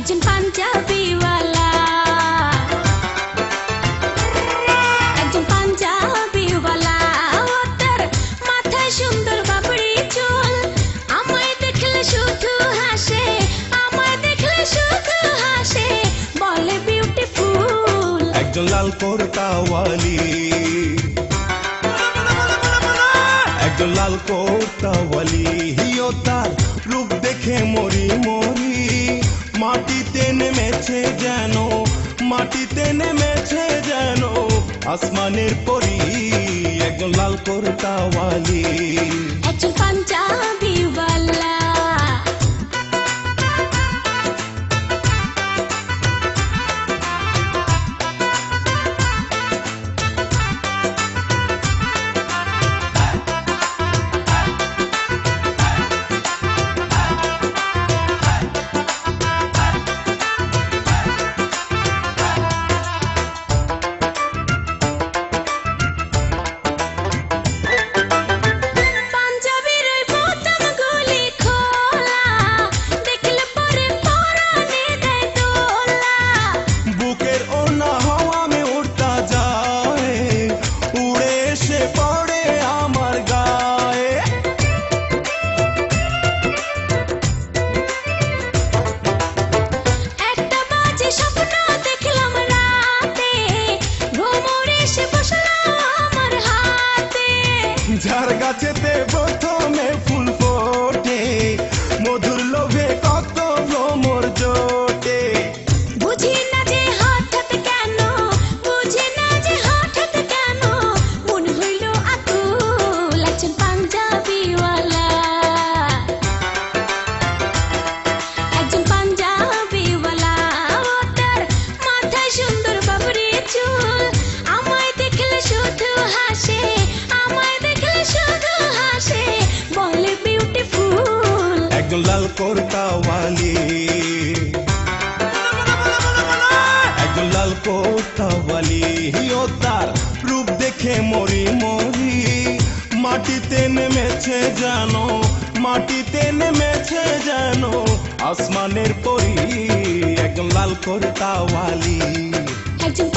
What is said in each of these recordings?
একজন পাঞ্জাবিওয়ালা একজন পাঞ্জাবিওয়ালা তার মাথায় সুন্দর বাবরি চুল। হাসে বলে বিউটিফুল একজন লাল কোরতাওয়ালি একজন লাল কোরতাওয়ালি হিও রূপ দেখে মরি মরি। মাটিতে নেমেছে যেন মাটিতে নেমেছে যেন আসমানের পরি একজন লাল করতাওয়ালি। একজন যার গাছেতে একজন লাল কোরতাওয়ালি। একজন লাল কোরতাওয়ালি, হিও তার রূপ দেখে মরি মরি। মাটিতে নেমেছে জানো মাটিতে নেমেছে জানো আসমানের পরি একজন লাল কোরতাওয়ালি। একজন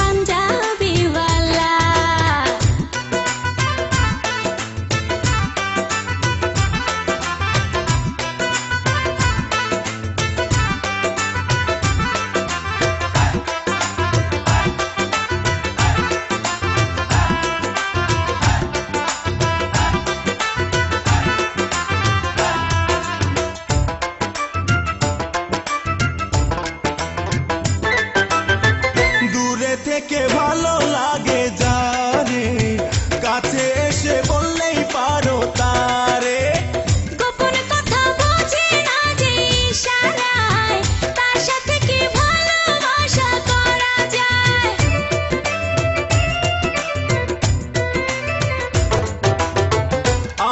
থেকে ভালো লাগে জানে। কাছে এসে বললেই পারো তারে। গোপন কথা না যে ইশারায় তার সাথে কি ভালোবাসা করা যায়?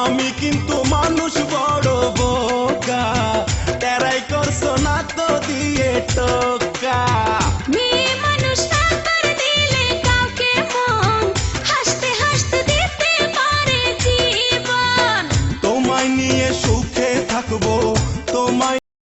আমি কিন্তু মানুষ বড় বোকা তেরাই করছ না তো দিয়ে তো।